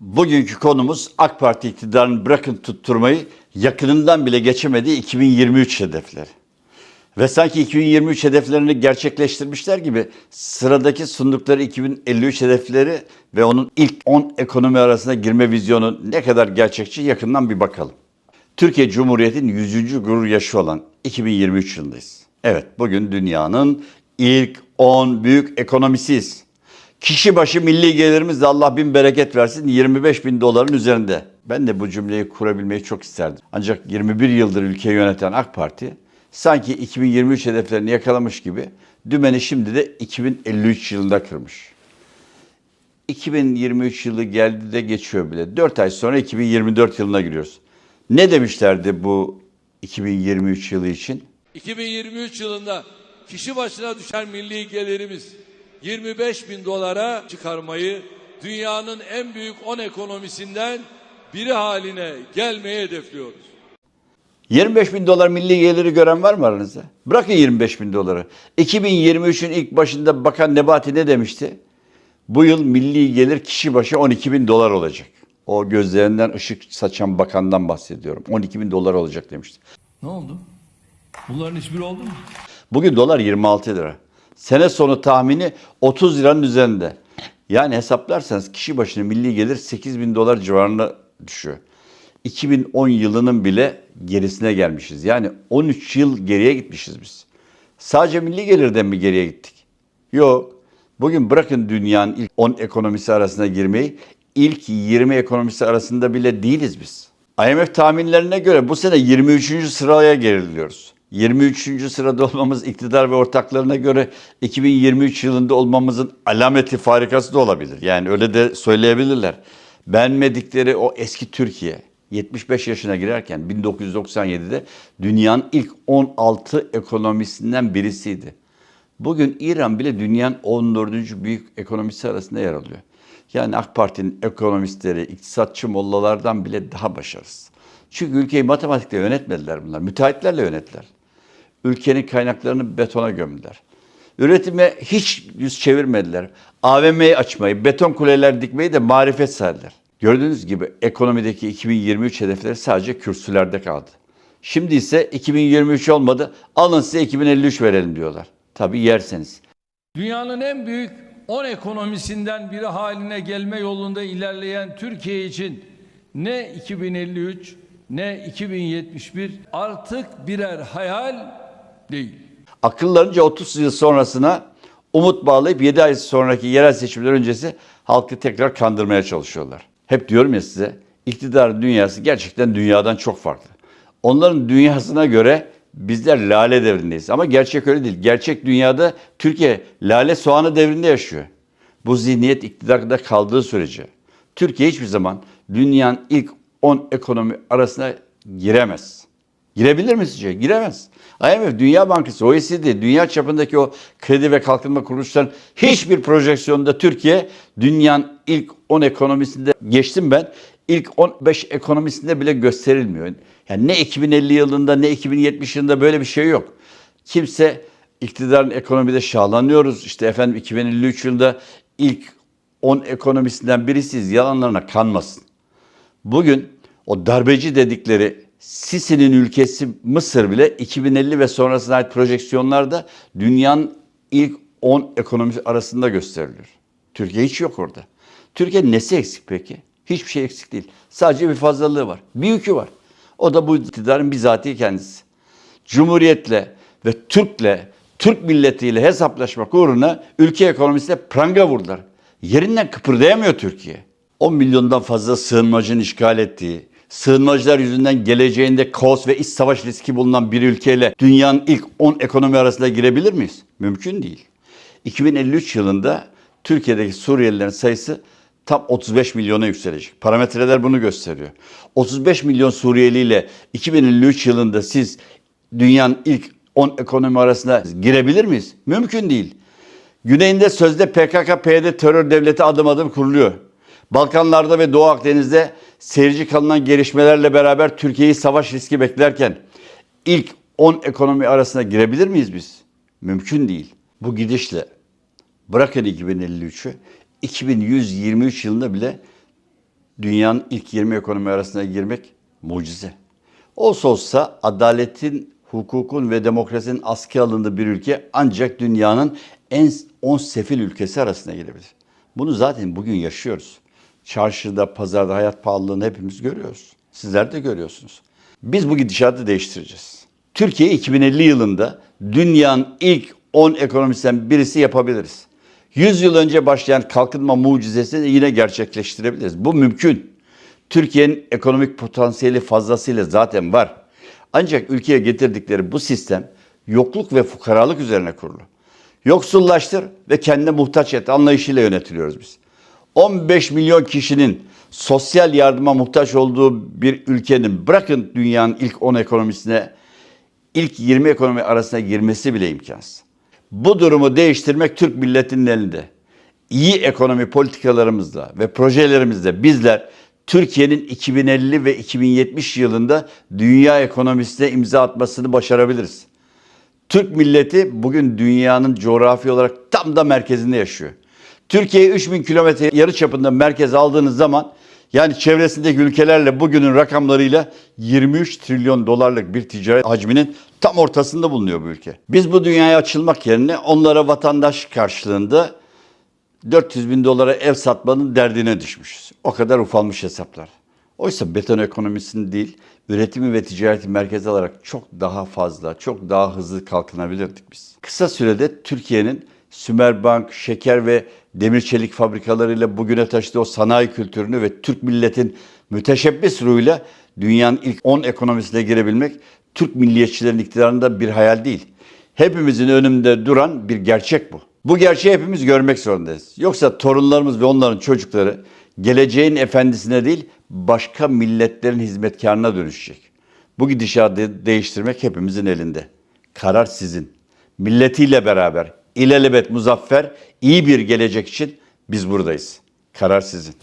Bugünkü konumuz AK Parti iktidarını bırakın tutturmayı yakınından bile geçemediği 2023 hedefleri. Ve sanki 2023 hedeflerini gerçekleştirmişler gibi sıradaki sundukları 2053 hedefleri ve onun ilk 10 ekonomi arasına girme vizyonu ne kadar gerçekçi yakından bir bakalım. Türkiye Cumhuriyeti'nin 100. gurur yaşı olan 2023 yılındayız. Evet bugün dünyanın ilk 10 büyük ekonomisiyiz. Kişi başı milli gelirimiz de Allah bin bereket versin 25 bin doların üzerinde. Ben de bu cümleyi kurabilmeyi çok isterdim. Ancak 21 yıldır ülkeyi yöneten AK Parti sanki 2023 hedeflerini yakalamış gibi dümeni şimdi de 2053 yılında kırmış. 2023 yılı geldi de geçiyor bile. 4 ay sonra 2024 yılına giriyoruz. Ne demişlerdi bu 2023 yılı için? 2023 yılında kişi başına düşen milli gelirimiz 25 bin dolara çıkarmayı dünyanın en büyük 10 ekonomisinden biri haline gelmeyi hedefliyoruz. 25 bin dolar milli geliri gören var mı aranızda? Bırakın 25 bin doları. 2023'ün ilk başında Bakan Nebati ne demişti? Bu yıl milli gelir kişi başı 12 bin dolar olacak. O gözlerinden ışık saçan bakandan bahsediyorum. 12 bin dolar olacak demişti. Ne oldu? Bunların hiçbiri oldu mu? Bugün dolar 26 lira. Sene sonu tahmini 30 liranın üzerinde. Yani hesaplarsanız kişi başına milli gelir 8 bin dolar civarına düşüyor. 2010 yılının bile gerisine gelmişiz. Yani 13 yıl geriye gitmişiz biz. Sadece milli gelirden mi geriye gittik? Yok. Bugün bırakın dünyanın ilk 10 ekonomisi arasına girmeyi, ilk 20 ekonomisi arasında bile değiliz biz. IMF tahminlerine göre bu sene 23. sıraya geriliyoruz. 23. sırada olmamız iktidar ve ortaklarına göre 2023 yılında olmamızın alameti farikası da olabilir. Yani öyle de söyleyebilirler. Beğenmedikleri o eski Türkiye 75 yaşına girerken 1997'de dünyanın ilk 16 ekonomisinden birisiydi. Bugün İran bile dünyanın 14. büyük ekonomisi arasında yer alıyor. Yani AK Parti'nin ekonomistleri, iktisatçı mollalardan bile daha başarısız. Çünkü ülkeyi matematikle yönetmediler bunlar. Müteahhitlerle yönettiler. Ülkenin kaynaklarını betona gömdüler. Üretime hiç yüz çevirmediler. AVM'yi açmayı, beton kuleler dikmeyi de marifet saydılar. Gördüğünüz gibi ekonomideki 2023 hedefleri sadece kürsülerde kaldı. Şimdi ise 2023 olmadı, alın size 2053 verelim diyorlar. Tabii yerseniz. Dünyanın en büyük 10 ekonomisinden biri haline gelme yolunda ilerleyen Türkiye için ne 2053 ne 2071 artık birer hayal değil. Akıllarınca 30 yıl sonrasına umut bağlayıp 7 ay sonraki yerel seçimler öncesi halkı tekrar kandırmaya çalışıyorlar. Hep diyorum ya size iktidar dünyası gerçekten dünyadan çok farklı. Onların dünyasına göre bizler lale devrindeyiz ama gerçek öyle değil. Gerçek dünyada Türkiye lale soğanı devrinde yaşıyor. Bu zihniyet iktidarda kaldığı sürece Türkiye hiçbir zaman dünyanın ilk 10 ekonomi arasına giremez. Girebilir mi sizce? Giremez. IMF, Dünya Bankası, OECD, dünya çapındaki o kredi ve kalkınma kuruluşların hiçbir projeksiyonda Türkiye dünyanın ilk 10 ekonomisinde geçtim ben. ilk 15 ekonomisinde bile gösterilmiyor. Yani ne 2050 yılında ne 2070 yılında böyle bir şey yok. Kimse iktidarın ekonomide şahlanıyoruz. İşte efendim 2053 yılında ilk 10 ekonomisinden birisiyiz. Yalanlarına kanmasın. Bugün o darbeci dedikleri Sisi'nin ülkesi Mısır bile 2050 ve sonrasına ait projeksiyonlarda dünyanın ilk 10 ekonomisi arasında gösteriliyor. Türkiye hiç yok orada. Türkiye'nin nesi eksik peki? Hiçbir şey eksik değil. Sadece bir fazlalığı var. Bir yükü var. O da bu iktidarın bizatihi kendisi. Cumhuriyetle ve Türk'le, Türk milletiyle hesaplaşmak uğruna ülke ekonomisine pranga vurdular. Yerinden kıpırdayamıyor Türkiye. 10 milyondan fazla sığınmacının işgal ettiği, sığınmacılar yüzünden geleceğinde kaos ve iç savaş riski bulunan bir ülkeyle dünyanın ilk 10 ekonomi arasına girebilir miyiz? Mümkün değil. 2053 yılında Türkiye'deki Suriyelilerin sayısı tam 35 milyona yükselecek. Parametreler bunu gösteriyor. 35 milyon Suriyeli ile 2053 yılında siz dünyanın ilk 10 ekonomi arasına girebilir miyiz? Mümkün değil. Güneyinde sözde PKK-PYD terör devleti adım adım kuruluyor. Balkanlarda ve Doğu Akdeniz'de seyirci kalınan gelişmelerle beraber Türkiye'yi savaş riski beklerken ilk 10 ekonomi arasına girebilir miyiz biz? Mümkün değil. Bu gidişle bırakın 2053'ü 2123 yılında bile dünyanın ilk 20 ekonomi arasına girmek mucize. Olsa olsa adaletin, hukukun ve demokrasinin askıya alındığı bir ülke ancak dünyanın en 10 sefil ülkesi arasına girebilir. Bunu zaten bugün yaşıyoruz. Çarşıda, pazarda hayat pahalılığını hepimiz görüyoruz. Sizler de görüyorsunuz. Biz bu gidişatı değiştireceğiz. Türkiye 2050 yılında dünyanın ilk 10 ekonomisinden birisi yapabiliriz. 100 yıl önce başlayan kalkınma mucizesini yine gerçekleştirebiliriz. Bu mümkün. Türkiye'nin ekonomik potansiyeli fazlasıyla zaten var. Ancak ülkeye getirdikleri bu sistem yokluk ve fukaralık üzerine kurulu. Yoksullaştır ve kendine muhtaç et anlayışıyla yönetiliyoruz biz. 15 milyon kişinin sosyal yardıma muhtaç olduğu bir ülkenin bırakın dünyanın ilk 10 ekonomisine ilk 20 ekonomi arasına girmesi bile imkansız. Bu durumu değiştirmek Türk milletinin elinde. İyi ekonomi politikalarımızla ve projelerimizle bizler Türkiye'nin 2050 ve 2070 yılında dünya ekonomisine imza atmasını başarabiliriz. Türk milleti bugün dünyanın coğrafi olarak tam da merkezinde yaşıyor. Türkiye'yi 3000 kilometre yarı çapında merkez aldığınız zaman yani çevresindeki ülkelerle bugünün rakamlarıyla 23 trilyon dolarlık bir ticaret hacminin tam ortasında bulunuyor bu ülke. Biz bu dünyaya açılmak yerine onlara vatandaş karşılığında 400 bin dolara ev satmanın derdine düşmüşüz. O kadar ufalmış hesaplar. Oysa beton ekonomisini değil, üretimi ve ticareti merkez alarak çok daha fazla, çok daha hızlı kalkınabilirdik biz. Kısa sürede Türkiye'nin Sümerbank, şeker ve demir çelik fabrikalarıyla bugüne taşıdığı o sanayi kültürünü ve Türk milletin müteşebbis ruhuyla dünyanın ilk 10 ekonomisine girebilmek Türk milliyetçilerin iktidarında bir hayal değil. Hepimizin önünde duran bir gerçek bu. Bu gerçeği hepimiz görmek zorundayız. Yoksa torunlarımız ve onların çocukları geleceğin efendisine değil başka milletlerin hizmetkarına dönüşecek. Bu gidişatı değiştirmek hepimizin elinde. Karar sizin. Milletiyle beraber ilelebet muzaffer iyi bir gelecek için biz buradayız. Karar sizin.